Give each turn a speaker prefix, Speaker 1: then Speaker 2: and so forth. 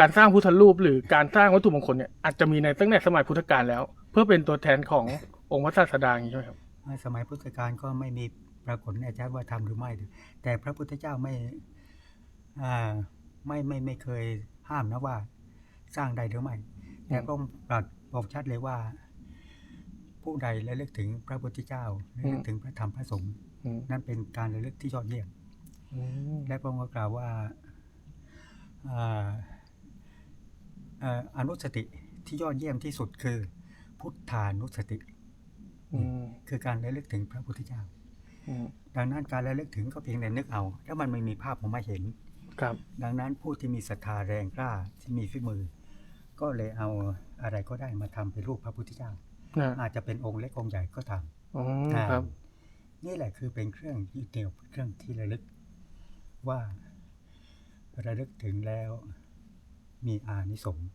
Speaker 1: การสร้างพุทธรูปหรือการสร้างวัตถุมงคลเนี่ยอาจจะมีในตั้งแต่สมัยพุทธกาลแล้ว เพื่อเป็นตัวแทนขององค์พระศาสดาอย่างนี้ใช่ไหมครับ
Speaker 2: ในสมัยพุทธกาลก็ไม่มีปรากฏแน่ชัดว่าทำหรือไม่ แต่พระพุทธเจ้าไม่อ่าไม่ไม่ไม่เคยห้ามนะว่า สร้างได้หรือไม่แต่พระองค์ตรัสบอกชัดเลยว่า ผู้ใดระลึกถึงพระพุทธเจ้าระลึกถึงพระธรรมพระสงฆ์
Speaker 1: อืม
Speaker 2: นั่นเป็นการระลึกที่ยอดเยี่ยม
Speaker 1: อืม
Speaker 2: และพระองค์ก็กล่าวว่าอ่าเอ่ออนุสติที่ยอดเยี่ยมที่สุดคือ พุทธานุสติ
Speaker 1: อืม
Speaker 2: คือการระลึกถึงพระพุทธเจ้า
Speaker 1: อืม
Speaker 2: ดังนั้นการระลึกถึงก็เพียงแต่นึกเอา แล้วมันไม่มีภาพผมมาเห็น
Speaker 1: ครับ
Speaker 2: ดังนั้นผู้ที่มีศรัทธาแรงกล้าที่มีฝีมือ ก็เลยเอาอะไรก็ได้มาทำเป็นรูปพระพุทธเจ้า
Speaker 1: นะ
Speaker 2: อาจจะเป็นองค์เล็กองค์ใหญ่ก็ทำ
Speaker 1: อ๋อ
Speaker 2: อ่า
Speaker 1: ครับ
Speaker 2: นี่แหละคือเป็นเครื่องยึดเหนี่ยวเครื่องที่ระลึกว่าระลึกถึงแล้ว มีอานิสงส์